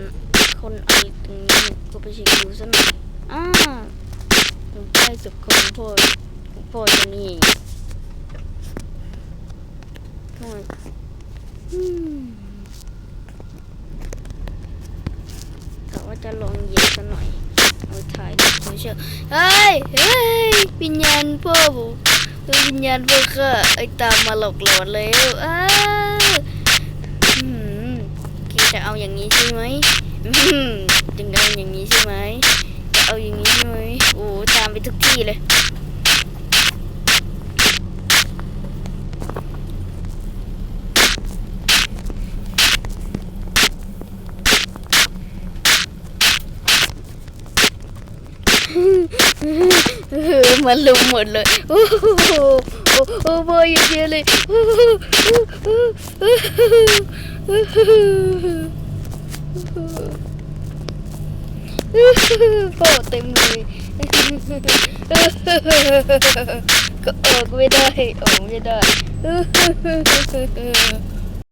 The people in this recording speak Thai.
นคนไรตรงนี้ก็ไปเช็คดูซะหน่อยอ่าใกล้สุดของพ่อของพ่อจะนี่ทำไมกะว่าจะลองเหยียบซะหน่อยเอาถ่ายโซเชียลเฮ้ยเฮ้ยวิญญาณพ่อผมวิญญาณพ่อข้าไอตามมาหลอกหลอนแล้วอ้า จะเอาอย่างนี้ใช่ไหมจึงเอาอย่างนี้ใช่ไหมจะเอาอย่างนี้ใช่ไหมโอ้ตามไปทุกที่เลยเออมันลุมหมดเลยโอ้โหโอ้โหบอยเยอะๆเลย โอ้เต็มเลยก็ออกไม่ได้ออกไม่ได้